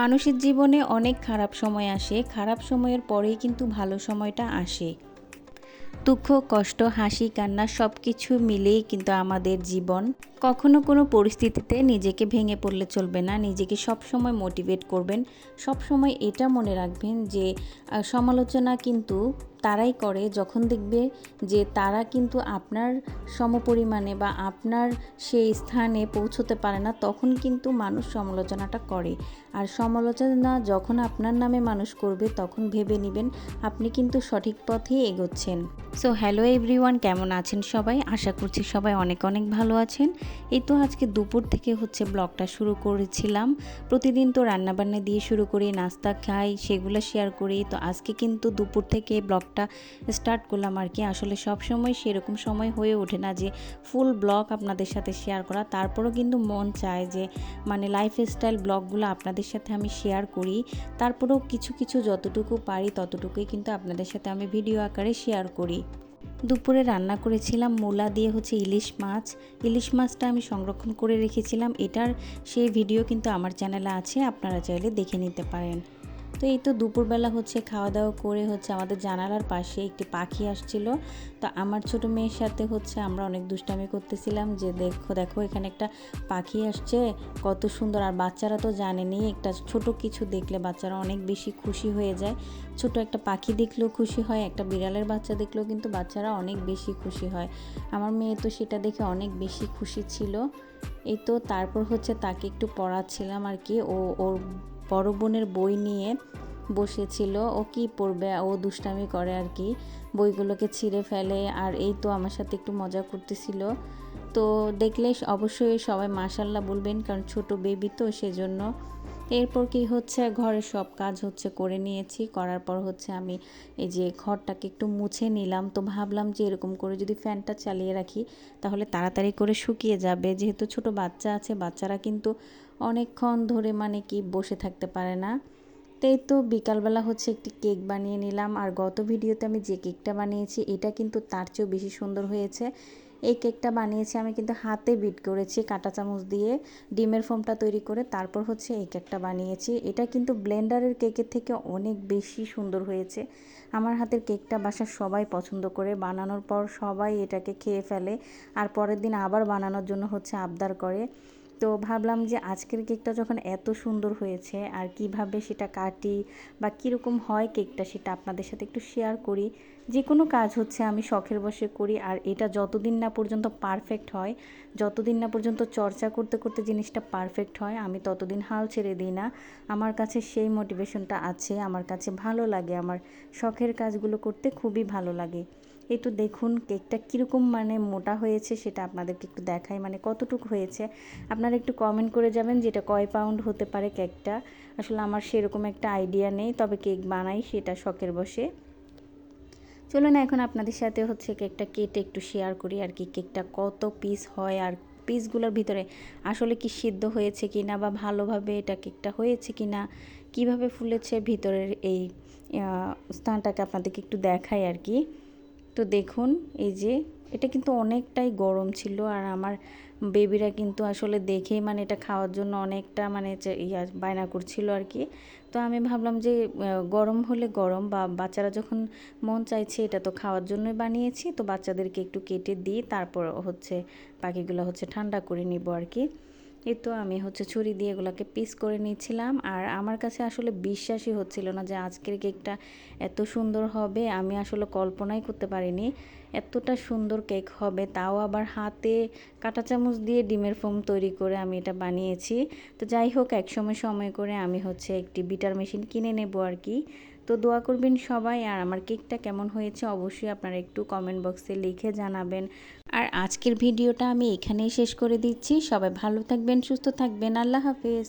মানুষের জীবনে অনেক খারাপ সময় আসে, খারাপ সময়ের পরেই কিন্তু ভালো সময়টা আসে। দুঃখ, কষ্ট, হাসি, কান্না সব কিছু মিলেই কিন্তু আমাদের জীবন। কখনো কোনো পরিস্থিতিতে নিজেকে ভেঙে পড়লে চলবে না। নিজেকে সব সময় মোটিভেট করবেন। সব সময় এটা মনে রাখবেন যে সমালোচনা কিন্তু তারাই করে। যখন দেখবে যে তারা কিন্তু আপনার সমপরিমাণে বা আপনার সেই স্থানে পৌঁছতে পারে না, তখন কিন্তু মানুষ সমালোচনাটা করে। আর সমালোচনা যখন আপনার নামে মানুষ করবে, তখন ভেবে নেবেন আপনি কিন্তু সঠিক পথেই এগোচ্ছেন। সো হ্যালো এভরিওয়ান কেমন আছেন সবাই? আশা করছি সবাই অনেক অনেক ভালো আছেন। এই তো আজকে দুপুর থেকে হচ্ছে ব্লগটা শুরু করেছিলাম। প্রতিদিন তো রান্নাবান্না দিয়ে শুরু করি, নাস্তা খাই, সেগুলো শেয়ার করি। তো আজকে কিন্তু দুপুর থেকে ব্লগটা স্টার্ট করলাম আর কি। আসলে সব সময় সেরকম সময় হয়ে ওঠে না যে ফুল ব্লগ আপনাদের সাথে শেয়ার করা। তারপরও কিন্তু মন চায় যে মানে লাইফ স্টাইল ব্লগগুলো আপনাদের সাথে আমি শেয়ার করি। তারপরেও কিছু কিছু যতটুকু পারি ততটুকুই কিন্তু আপনাদের সাথে আমি ভিডিও আকারে শেয়ার করি। দুপুরে রান্না করেছিলাম মূলা দিয়ে হচ্ছে ইলিশ মাছ। ইলিশ মাছটা আমি সংরক্ষণ করে রেখেছিলাম। এটার সেই ভিডিও কিন্তু আমার চ্যানেলে আছে, আপনারা চাইলে দেখে নিতে পারেন। তো এই তো দুপুরবেলা হচ্ছে খাওয়া দাওয়া করে হচ্ছে আমাদের জানালার পাশে একটি পাখি আসছিল। তো আমার ছোট মেয়ের সাথে হচ্ছে আমরা অনেক দুষ্টামি করতেছিলাম যে দেখো দেখো এখানে একটা পাখি আসছে, কত সুন্দর। আর বাচ্চারা তো জানেনি, একটা ছোট কিছু দেখলে বাচ্চারা অনেক বেশি খুশি হয়ে যায়। ছোট একটা পাখি দেখলেও খুশি হয়, একটা বিড়ালের বাচ্চা দেখলেও কিন্তু বাচ্চারা অনেক বেশি খুশি হয়। আমার মেয়ে তো সেটা দেখে অনেক বেশি খুশি ছিল। এই তো তারপর হচ্ছে তাকে একটু পড়াচ্ছিলাম আর কি। ও, ওর বড় বোনের বই নিয়ে বসেছিল। ও কি পড়বে? ও দুষ্টামি করে আর কি। বইগুলোকে ছিঁড়ে ফেলে। আর এই তো আমার সাথে একটু মজা করতেছিল। তো দেখলে অবশ্যই সবাই মাসাল্লাহ বলবেন, কারণ ছোট বেবি তো, সেজন্য এরপর কি হচ্ছে? ঘরের সব কাজ হচ্ছে করে নিয়েছি। করার পর হচ্ছে আমি এই যে ঘরটাকে একটু মুছে নিলাম। তো ভাবলাম যে এরকম করে যদি ফ্যানটা চালিয়ে রাখি, তাহলে তাড়াতাড়ি করে শুকিয়ে যাবে। যেহেতু ছোট বাচ্চা আছে, বাচ্চারা কিন্তু অনেকক্ষণ ধরে মানে কি বসে থাকতে পারে না। তাই তো বিকালবেলা হচ্ছে একটি কেক বানিয়ে নিলাম। আর গত ভিডিওতে আমি যে কেকটা বানিয়েছি, এটা কিন্তু তার চেয়েও বেশি সুন্দর হয়েছে। এই কেকটা বানিয়েছি, আমি কিন্তু হাতে বিট করেছি কাঁটা চামচ দিয়ে। ডিমের ফোমটা তৈরি করে তারপর হচ্ছে এই কেকটা বানিয়েছি। এটা কিন্তু ব্লেন্ডারের কেকের থেকে অনেক বেশি সুন্দর হয়েছে। আমার হাতের কেকটা বাসার সবাই পছন্দ করে, বানানোর পর সবাই এটাকে খেয়ে ফেলে, আর পরের দিন আবার বানানোর জন্য হচ্ছে আবদার করে। তো ভাবলাম যে আজকের কেকটা যখন এত সুন্দর হয়েছে আর কীভাবে সেটা কাটি বা কীরকম হয় কেকটা সেটা আপনাদের সাথে একটু শেয়ার করি। যে কোনো কাজ হচ্ছে আমি শখের বসে করি আর এটা যতদিন না পর্যন্ত পারফেক্ট হয়, যতদিন না পর্যন্ত চর্চা করতে করতে জিনিসটা পারফেক্ট হয়, আমি ততদিন হাল ছেড়ে দিই না। আমার কাছে সেই মোটিভেশনটা আছে, আমার কাছে ভালো লাগে, আমার শখের কাজগুলো করতে খুবই ভালো লাগে। তো দেখুন কেকটা কীরকম মানে মোটা হয়েছে সেটা আপনাদেরকে একটু দেখাই মানে কতটুকু হয়েছে। আপনারা একটু কমেন্ট করে যাবেন যেটা কয় পাউন্ড হতে পারে কেকটা। আসলে আমার সেরকম একটা আইডিয়া নেই, তবে কেক বানাই সেটা শখের বসে চলুন এখন আপনাদের সাথে হচ্ছে কেকটা কেটে একটু শেয়ার করি আর কি, কেকটা কত পিস হয় আর পিসগুলোর ভিতরে আসলে কি সিদ্ধ হয়েছে কি না বা ভালোভাবে এটা কেকটা হয়েছে কি না কীভাবে ফুলেছে ভিতরের এই স্থানটাকে আপনাদেরকে একটু দেখাই আর কি। তো দেখুন, এই যে এটা কিন্তু অনেকটাই গরম ছিল আর আমার বেবিরা কিন্তু আসলে দেখেই মানে এটা খাওয়ার জন্য অনেকটা মানে ইয়া বায়না করছিল আর কি। তো আমি ভাবলাম যে গরম হলে গরম বা বাচ্চারা যখন মন চাইছে এটা তো খাওয়ার জন্যই বানিয়েছি, তো বাচ্চাদেরকে একটু কেটে দিই তারপর হচ্ছে পাখিগুলো হচ্ছে ঠান্ডা করে নিব আর কি। এই তো আমি হচ্ছে ছুরি দিয়ে এগুলোকে পিস করে নিচ্ছিলাম। আর আমার কাছে আসলে বিশ্বাসই হচ্ছিল না যে আজকের কেকটা এত সুন্দর হবে। আমি আসলে কল্পনাই করতে পারিনি এতটা সুন্দর কেক হবে। তাও আবার হাতে কাঁটা চামচ দিয়ে ডিমের ফোম তৈরি করে আমি এটা বানিয়েছি। তো যাই হোক, একসময় সময় করে আমি হচ্ছে একটি বিটার মেশিন কিনে নেব আর কি। তো দোয়া করবেন সবাই, আর আমার কেকটা কেমন হয়েছে অবশ্যই আপনারা একটু কমেন্ট বক্সে লিখে জানাবেন। আর আজকের ভিডিওটা আমি এখানেই শেষ করে দিচ্ছি। সবাই ভালো থাকবেন, সুস্থ থাকবেন। আল্লাহ হাফেজ।